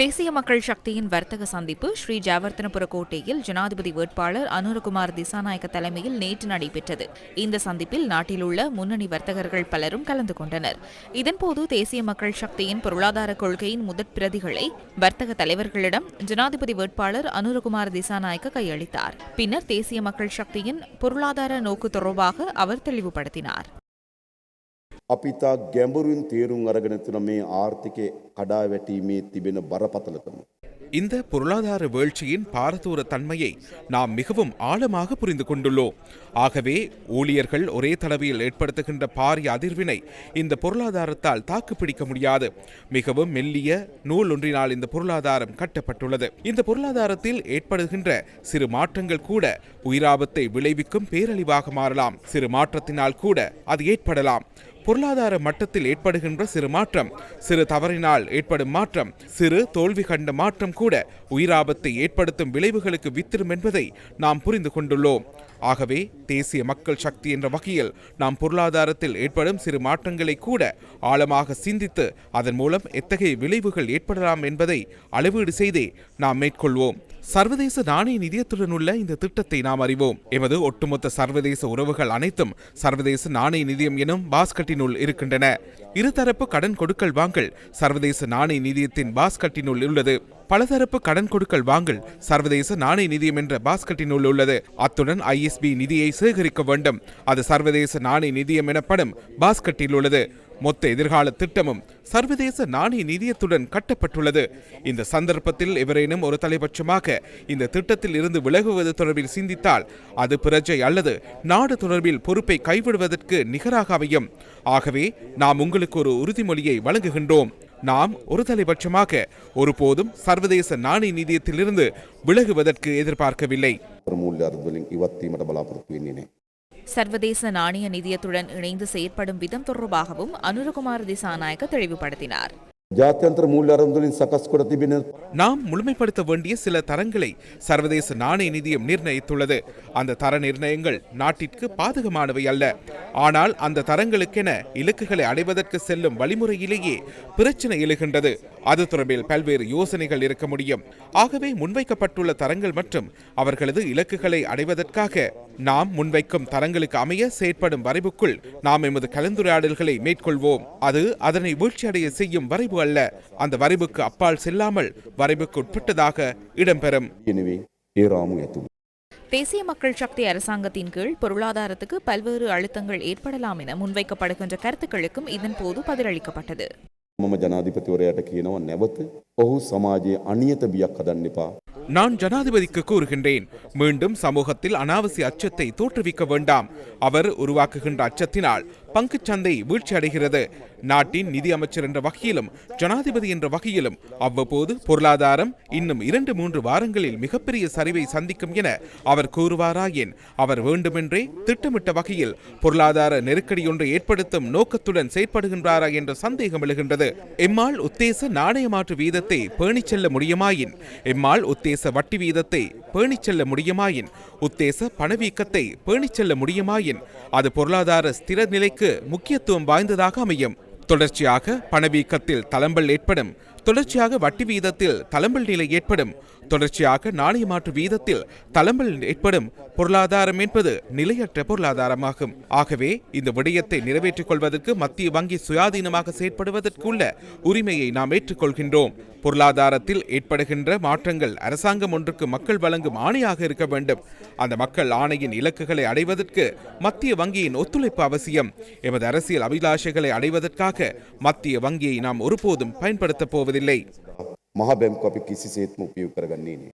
தேசிய மக்கள் சக்தியின் வர்த்தக சந்திப்பு ஸ்ரீ ஜாவர்த்தனபுர கோட்டையில் ஜனாதிபதி வேட்பாளர் அனுரகுமார் திசாநாயக்க தலைமையில் நேற்று நடைபெற்றது. இந்த சந்திப்பில் நாட்டில் உள்ள முன்னணி வர்த்தகர்கள் பலரும் கலந்து கொண்டனர். இதன்போது தேசிய மக்கள் சக்தியின் பொருளாதார கொள்கையின் முதற் பிரதிகளை வர்த்தக தலைவர்களிடம் ஜனாதிபதி வேட்பாளர் அனுரகுமார் திசாநாயக்க கையளித்தார். பின்னர் தேசிய மக்கள் சக்தியின் பொருளாதார நோக்கு தொடர்பாக அவர் தெளிவுபடுத்தினார். අපිතා ගැඹුරුන් තේරුම් අරගෙන තුන මේ ආර්ථිකය කඩා වැටීමේ තිබෙන බරපතලකම. இந்த பொருளாதார வீழ்ச்சியின் பாரதூர தன்மையை நாம் மிகவும் ஆழமாக புரிந்து கொண்டுள்ளோம் ஆகவே ஊழியர்கள் ஒரே தடவையில் ஏற்படுத்துகின்ற பாரிய அதிர்வினை இந்த பொருளாதாரத்தால் தாக்குப்பிடிக்க முடியாது மிகவும் மெல்லிய நூல் ஒன்றினால் இந்த பொருளாதாரம் கட்டப்பட்டுள்ளது இந்த பொருளாதாரத்தில் ஏற்படுகின்ற சிறு மாற்றங்கள் கூட உயிராபத்தை விளைவிக்கும் பேரழிவாக மாறலாம் சிறு மாற்றத்தினால் கூட அது ஏற்படலாம் பொருளாதார மட்டத்தில் ஏற்படுகின்ற சிறு மாற்றம் சிறு தவறினால் ஏற்படும் மாற்றம் சிறு தோல்வி கண்ட மாற்றம் கூட உயிராபத்தை ஏற்படுத்தும் விளைவுகளுக்கு வித்திரும் என்பதை நாம் புரிந்து கொண்டுள்ளோம். ஆகவே தேசிய மக்கள் சக்தி என்ற வகையில் நாம் பொருளாதாரத்தில் ஏற்படும் சிறு மாற்றங்களை கூட ஆழமாக சிந்தித்து அதன் மூலம் எத்தகைய விளைவுகள் ஏற்படலாம் என்பதை அளவீடு செய்தே நாம் மேற்கொள்வோம். சர்வதேச நாணய நிதியத்துடன் உள்ள இந்த திட்டத்தை நாம் அறிவோம். எமது ஒட்டுமொத்த சர்வதேச உறவுகள் அனைத்தும் சர்வதேச நாணய நிதியம் எனும் பாஸ்கட்டினுள் இருக்கின்றன. இருதரப்பு கடன் கொடுக்கல் வாங்கல் சர்வதேச நாணய நிதியத்தின் பாஸ்கட்டினுள் உள்ளது. பலதரப்பு கடன் கொடுக்கல் வாங்கல் சர்வதேச நாணய நிதியம் என்ற பாஸ்கட்டினுள் உள்ளது. அத்துடன் ஐஎஸ்பி நிதியை சேகரிக்க வேண்டும். அது சர்வதேச நாணய நிதியம் எனப்படும் பாஸ்கட்டில் உள்ளது. மொத்த எதிர்கால திட்டமும் சர்வதேச நாணய நிதியத்துடன் கட்டப்பட்டுள்ளது. இந்த சந்தர்ப்பத்தில் எவரேனும் ஒரு தலைபட்சமாக இந்த திட்டத்தில் இருந்து விலகுவது தொடர்பில் சிந்தித்தால் அது பிரஜை அல்லது நாடு தொடர்பில் பொறுப்பை கைவிடுவதற்கு நிகராக அமையும். ஆகவே நாம் உங்கள் உங்களுக்கு ஒரு உறுதிமொழியை வழங்குகின்றோம். நாம் ஒரு தலைபட்சமாக ஒருபோதும் சர்வதேச நாணய நிதியத்திலிருந்து விலகுவதற்கு எதிர்பார்க்கவில்லை. சர்வதேச நாணய நிதியத்துடன் இணைந்து செயற்படும் விதம் தொடர்பாகவும் அனுரகுமார் திசாநாயக்க தெளிவுபடுத்தினார். ஜாத்தியந்தர மூல்யாரந்தலின் சகஸ்குடத்திபின் நாம் முழுமைப்படுத்த வேண்டிய சில தரங்களை சர்வதேச நாணய நிதியம் நிர்ணயித்துள்ளது. அந்த தர நிர்ணயங்கள் நாட்டிற்கு பாதகமானவை அல்ல. ஆனால் அந்த தரங்களுக்கென இலக்குகளை அடைவதற்கு செல்லும் வழிமுறையிலேயே பிரச்சனை எழுகின்றது. அது தொடர்பில் பல்வேறு யோசனைகள் இருக்க முடியும். ஆகவே முன்வைக்கப்பட்டுள்ள தரங்கள் மற்றும் அவர்களது இலக்குகளை அடைவதற்காக நாம் முன்வைக்கும் தரங்களுக்கு அமைய செயற்படும் வரைவுக்குள் நாம் எமது கலந்துரையாடல்களை மேற்கொள்வோம். அது அதனை வீழ்ச்சியடைய செய்யும் வரைவு அல்ல அந்த வரைவுக்கு அப்பால் செல்லாமல் வரைவுக்கு உட்பட்டதாக இடம்பெறும் ගෙනවේ ඒ රාමු ඇතුළ. தேசிய மக்கள் சக்தி அரசாங்கத்தின் கீழ் பொருளாதாரத்துக்கு பல்வேறு அழுத்தங்கள் ஏற்படலாம் என முன்வைக்கப்படுகின்ற கருத்துக்களுக்கும் இதன்போது பதிலளிக்கப்பட்டது මම ජනාධිපතිවරයට කියනවා නැවත ඔහු සමාජයේ අනියත බියක් හදන්න එපා. நான் ஜனாதிபதிக்கு கூறுகின்றேன் மீண்டும் சமூகத்தில் அனாவசிய அச்சத்தை தோற்றுவிக்க வேண்டாம் அவர் உருவாக்குகின்ற அச்சத்தினால் பங்குச் சந்தை வீழ்ச்சியடைகிறது. நாட்டின் நிதி அமைச்சர் என்ற வகையிலும் ஜனாதிபதி என்ற வகையிலும் அவ்வப்போது பொருளாதாரம் இன்னும் இரண்டு மூன்று வாரங்களில் மிகப்பெரிய சரிவை சந்திக்கும் என அவர் கூறுவாராயின் அவர் வேண்டுமென்றே திட்டமிட்ட வகையில் பொருளாதார நெருக்கடியொன்றை ஏற்படுத்தும் நோக்கத்துடன் செயற்படுகின்றாரா என்ற சந்தேகம் எழுகின்றது. எம்மால் உத்தேச நாணய மாற்று வீதத்தை பேணிச் செல்ல முடியுமாயின் எம்மால் உத்தேச வட்டி வீதத்தை பேணிச் செல்ல முடியுமாயின் உத்தேச பணவீக்கத்தை பேணிச் செல்ல முடியுமாயின் அது பொருளாதார ஸ்திர நிலைக்கு முக்கியத்துவம் வாய்ந்ததாக அமையும். தொடர்ச்சியாக பணவீக்கத்தில் தளம்பல் ஏற்படும். தொடர்ச்சியாக வட்டி வீதத்தில் தளம்பல் நிலை ஏற்படும். தொடர்ச்சியாக நாணய மாற்று வீதத்தில் தளம்பல் ஏற்படும் பொருளாதாரம் என்பது நிலையற்ற பொருளாதாரமாகும். ஆகவே இந்த விடயத்தை நிறைவேற்றிக் கொள்வதற்கு மத்திய வங்கி சுயாதீனமாக செயற்படுவதற்குள்ள உரிமையை நாம் ஏற்றுக்கொள்கின்றோம். பொருளாதாரத்தில் ஏற்படுகின்ற மாற்றங்கள் அரசாங்கம் ஒன்றுக்கு மக்கள் வழங்கும் ஆணையாக இருக்க வேண்டும். அந்த மக்கள் ஆணையின் இலக்குகளை அடைவதற்கு மத்திய வங்கியின் ஒத்துழைப்பு அவசியம். எமது அரசியல் அபிலாஷைகளை அடைவதற்காக மத்திய வங்கியை நாம் ஒருபோதும் பயன்படுத்தப் போவதில்லை. මහ බැම්කු අපි කිසිසේත්ම උපයෝග කරගන්නේ නෑ.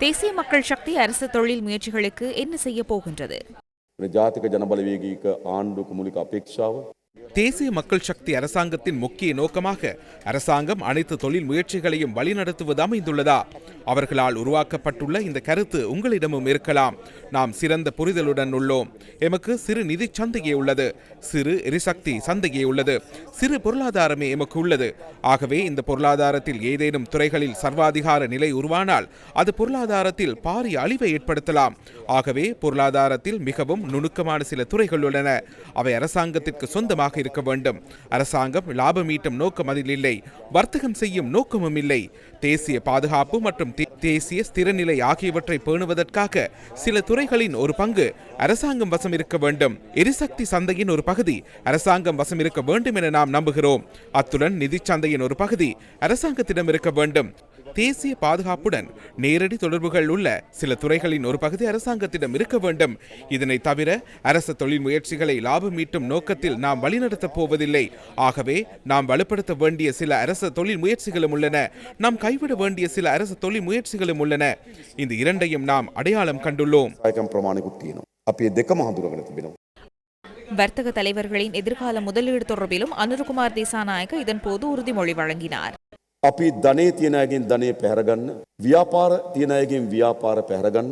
தேசிய மக்கள் சக்தி அரசு தொழில் முயற்சிகளுக்கு என்ன செய்ய போகின்றது ජාතික ජනබලවේගීක ආණ්ඩුක මුලික අපේක්ෂාව தேசிய மக்கள் சக்தி அரசாங்கத்தின் முக்கிய நோக்கமாக அரசாங்கம் அனைத்து தொழில் முயற்சிகளையும் வழிநடத்துவது அமைந்துள்ளதா? அவர்களால் உருவாக்கப்பட்டுள்ள இந்த கருத்து உங்களிடமும் இருக்கலாம். நாம் சிறந்த புரிதலுடன் உள்ளோம். எமக்கு சிறு நிதி சந்தையே உள்ளது. சிறு எரிசக்தி சந்தையே உள்ளது. சிறு பொருளாதாரமே எமக்கு உள்ளது. ஆகவே இந்த பொருளாதாரத்தில் ஏதேனும் துறைகளில் சர்வாதிகார நிலை உருவானால் அது பொருளாதாரத்தில் பாரிய அழிவை ஏற்படுத்தலாம். ஆகவே பொருளாதாரத்தில் மிகவும் நுணுக்கமான சில துறைகள் உள்ளன. அவை அரசாங்கத்திற்கு சொந்தமாக நோக்கமாக இருக்க வேண்டும். அரசாங்கம் லாபம் ஈட்டும் நோக்கம் அதில் இல்லை. வர்த்தகம் செய்யும் நோக்கமும் இல்லை. தேசிய பாதுகாப்பு மற்றும் தேசிய ஸ்திரநிலை ஆகியவற்றை பேணுவதற்காக சில துறைகளின் ஒரு பங்கு அரசாங்கம் வசம் இருக்க வேண்டும். எரிசக்தி சந்தையின் ஒரு பகுதி அரசாங்கம் வசம் இருக்க வேண்டும் என நாம் நம்புகிறோம். அத்துடன் நிதி சந்தையின் ஒரு பகுதி அரசாங்கத்திடம் இருக்க வேண்டும். தேசிய பாதுகாப்புடன் நேரடி தொடர்புகள் உள்ள சில துறைகளின் ஒரு பகுதி அரசாங்கத்திடம் இருக்க வேண்டும். இதனை தவிர அரச தொழில் முயற்சிகளை லாபம் மீட்டும் நோக்கத்தில் நாம் வழிநடத்தப் போவதில்லை. ஆகவே நாம் வலுப்படுத்த வேண்டிய சில அரச தொழில் முயற்சிகளும் உள்ளன. நாம் கைவிட வேண்டிய சில அரச தொழில் முயற்சிகளும் உள்ளன. இந்த இரண்டையும் நாம் அடையாளம் கண்டுள்ளோம். வர்த்தக தலைவர்களின் எதிர்கால முதலீடு தொடர்பிலும் அனுர்குமார் தேசாநாயக்க இதன்போது உறுதிமொழி வழங்கினார். අපි ධනය තියෙනයගෙන් ධනය පැහරගන්න ව්‍යාපාර තියෙනයගෙන් ව්‍යාපාර පැහරගන්න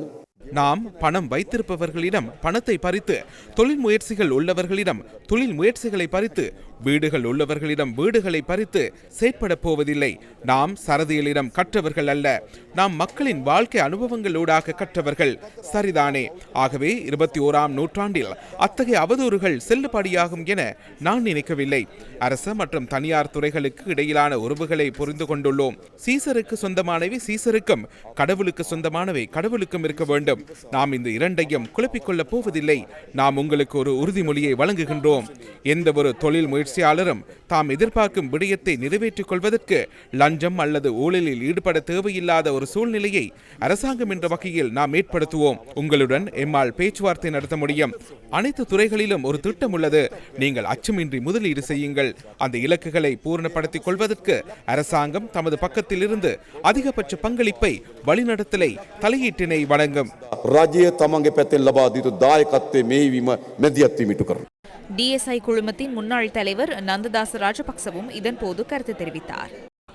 நாம் பணம் வைத்திருப்பவர்களிடம் பணத்தை பறித்து தொழில் முயற்சிகள் உள்ளவர்களிடம் தொழில் முயற்சிகளை பறித்து வீடுகள் உள்ளவர்களிடம் வீடுகளை பறித்து செயற்பட போவதில்லை. நாம் சரதியலிடம் கற்றவர்கள் அல்ல. நாம் மக்களின் வாழ்க்கை அனுபவங்களூடாக கற்றவர்கள். சரிதானே. ஆகவே இருபத்தி ஓராம் நூற்றாண்டில் அத்தகைய அவதூறுகள் செல்லுபடியாகும் என நான் நினைக்கவில்லை. அரச மற்றும் தனியார் துறைகளுக்கு இடையிலான உறவுகளை புரிந்து கொண்டுள்ளோம். சீசருக்கு சொந்தமானவை சீசருக்கும் கடவுளுக்கு சொந்தமானவை கடவுளுக்கும் இருக்க வேண்டும். நாம் இந்த இரண்டையும் குழப்பிக் கொள்ளப் போவதில்லை. நாம் உங்களுக்கு ஒரு உறுதிமொழியை வழங்குகின்றோம். எந்த ஒரு தொழில் முயற்சியாளரும் தாம் எதிர்பார்க்கும் விடயத்தை நிறைவேற்றிக் கொள்வதற்கு லஞ்சம் அல்லது ஊழலில் ஈடுபட தேவையில்லாத ஒரு சூழ்நிலையை அரசாங்கம் என்ற வகையில் நாம் ஏற்படுத்துவோம். உங்களுடன் எம்மால் பேச்சுவார்த்தை நடத்த முடியும். அனைத்து துறைகளிலும் ஒரு திட்டம் உள்ளது. நீங்கள் அச்சமின்றி முதலீடு செய்யுங்கள். அந்த இலக்குகளை பூரணப்படுத்திக் கொள்வதற்கு அரசாங்கம் தமது பக்கத்தில் இருந்து அதிகபட்ச பங்களிப்பை வழிநடத்தலை தலையீட்டினை வழங்கும். ராஜ்ய தமங்க பெத்தில் லபாதித்து தாயகத்தை மேய்விம மெதியத்தி மீட்டுக்கிறோம் டிஎஸ்ஐ குழுமத்தின் முன்னாள் தலைவர் நந்ததாஸ் ராஜபக்சவும் இதன்போது கருத்து தெரிவித்தார்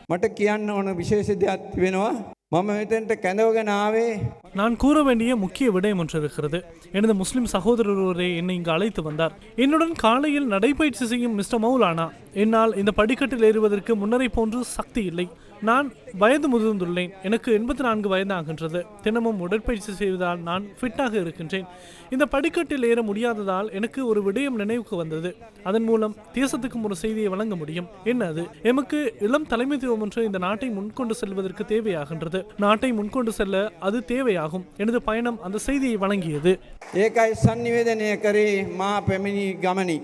මට කියන්න ඕන විශේෂ දෙයක් තිබෙනවා මම මෙතැන්ට කැඳවගෙන ආවේ நான் கூற வேண்டிய முக்கிய விடயம் ஒன்று இருக்கிறது எனது முஸ்லிம் சகோதரர் ஒருவரே என்னை இங்கு அழைத்து வந்தார் என்னுடன் காலையில் நடைபயிற்சி செய்யும் மிஸ்டர் மௌலானா என்னால் இந்த படிக்கட்டில் ஏறுவதற்கு முன்னரை போன்று சக்தி இல்லை நான் வயது முதிர்ந்துள்ளேன். எனக்கு எண்பத்தி நான்கு வயதாகின்றது. தினமும் உடற்பயிற்சி செய்வதால் நான் ஃபிட்டாக இருக்கின்றேன். இந்த படிக்கட்டில் ஏற முடியாததால் எனக்கு ஒரு விடயம் நினைவுக்கு வந்தது. அதன் மூலம் தேசத்துக்கும் ஒரு செய்தியை வழங்க முடியும். என்ன அது? எமக்கு இளம் தலைமைத்துவம் ஒன்று இந்த நாட்டை முன்கொண்டு செல்வதற்கு தேவையாகின்றது. நாட்டை முன்கொண்டு செல்ல அது தேவையாகும். எனது பயணம் அந்த செய்தியை வழங்கியது. ஏகாய் சந்நிவேதனே கரே மா பெமினி கமனி